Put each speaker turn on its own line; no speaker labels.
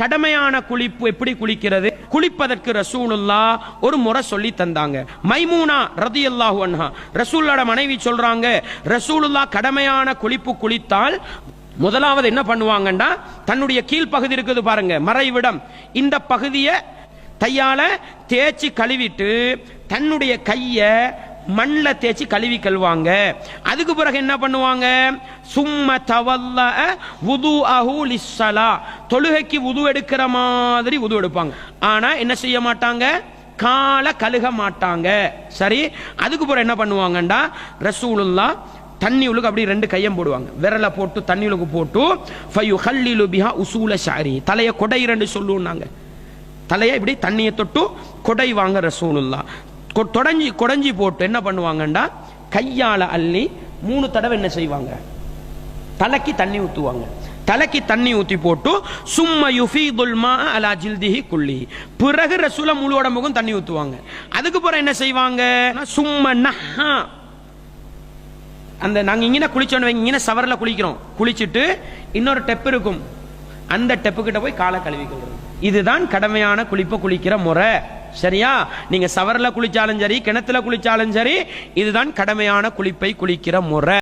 கடமையான குளிப்பு எப்படி குளிக்கிறது? குளிப்பதற்கு ரசூலுல்லா ஒரு முறை சொல்லி தந்தாங்க. மைமூனா ரதியல்லாஹு அன்ஹா. ரசூலோட மனைவி சொல்றாங்க ரசூலுல்லா கடமையான குளிப்பு குளித்தால் முதலாவது என்ன பண்ணுவாங்கன்னா தன்னுடைய கீழ்ப்பகுதி இருக்குது பாருங்க மறைவிடம். இந்த பகுதியை தையால தேய்ச்சி கழுவிட்டு தன்னுடைய கையை மண்ணில் தேய்ச்சி கழுவி கழுவாங்க. அதுக்கு பிறகு என்ன பண்ணுவாங்க? சும்ம தவல்ல உது அஹு லிஸ்ஸலா. தொழுகைக்கு உது எடுக்கிற மாதிரி உது எடுப்பாங்க. ஆனால் என்ன செய்ய மாட்டாங்க? காலை கழுக மாட்டாங்க. சரி? அதுக்கு பிறகு என்ன பண்ணுவாங்கண்டா? ரசூலுல்லா தண்ணி உழுக்கு அப்படி ரெண்டு கையம் போடுவாங்க. விரலை போட்டு தண்ணி உழுக்கு போட்டு ஃபையு ஹல்லிலு பிஹா உசூல ஷாரி தலையை கொடை ரெண்டு சொல்லுவோம் தலையை இப்படி தண்ணியை தொட்டு கொடை வாங்க ரசூலுல்லா. தொடஞ்சி கொடைஞ்சி போட்டு என்ன பண்ணுவாங்கண்டா? கையால் அள்ளி மூணு தடவை என்ன செய்வாங்க? தலைக்கு தண்ணி ஊற்றுவாங்க தலைக்கு தண்ணி ஊத்தி போட்டு சும்மா யுஃபீதுல் மா அலா ஜில்திஹி குள்ளி பிறகு ரசூல முழு உடம்புக்கும் தண்ணி ஊத்துவாங்க. அதுக்கு பிறகு என்ன செய்வாங்க? சும்ம நஹா அந்த நாங்க இங்கே குளிச்சோன்னு இங்கே சவரில் குளிக்கிறோம். குளிச்சுட்டு இன்னொரு டெப் இருக்கும். அந்த டெப்பு கிட்ட போய் காலை கழுவிக்கிறது இதுதான் கடமையான குளிப்பை குளிக்கிற முறை. சரியா? நீங்க சவரில் குளிச்சாலும் சரி கிணத்துல குளிச்சாலும் சரி இதுதான் கடமையான குளிப்பை குளிக்கிற முறை.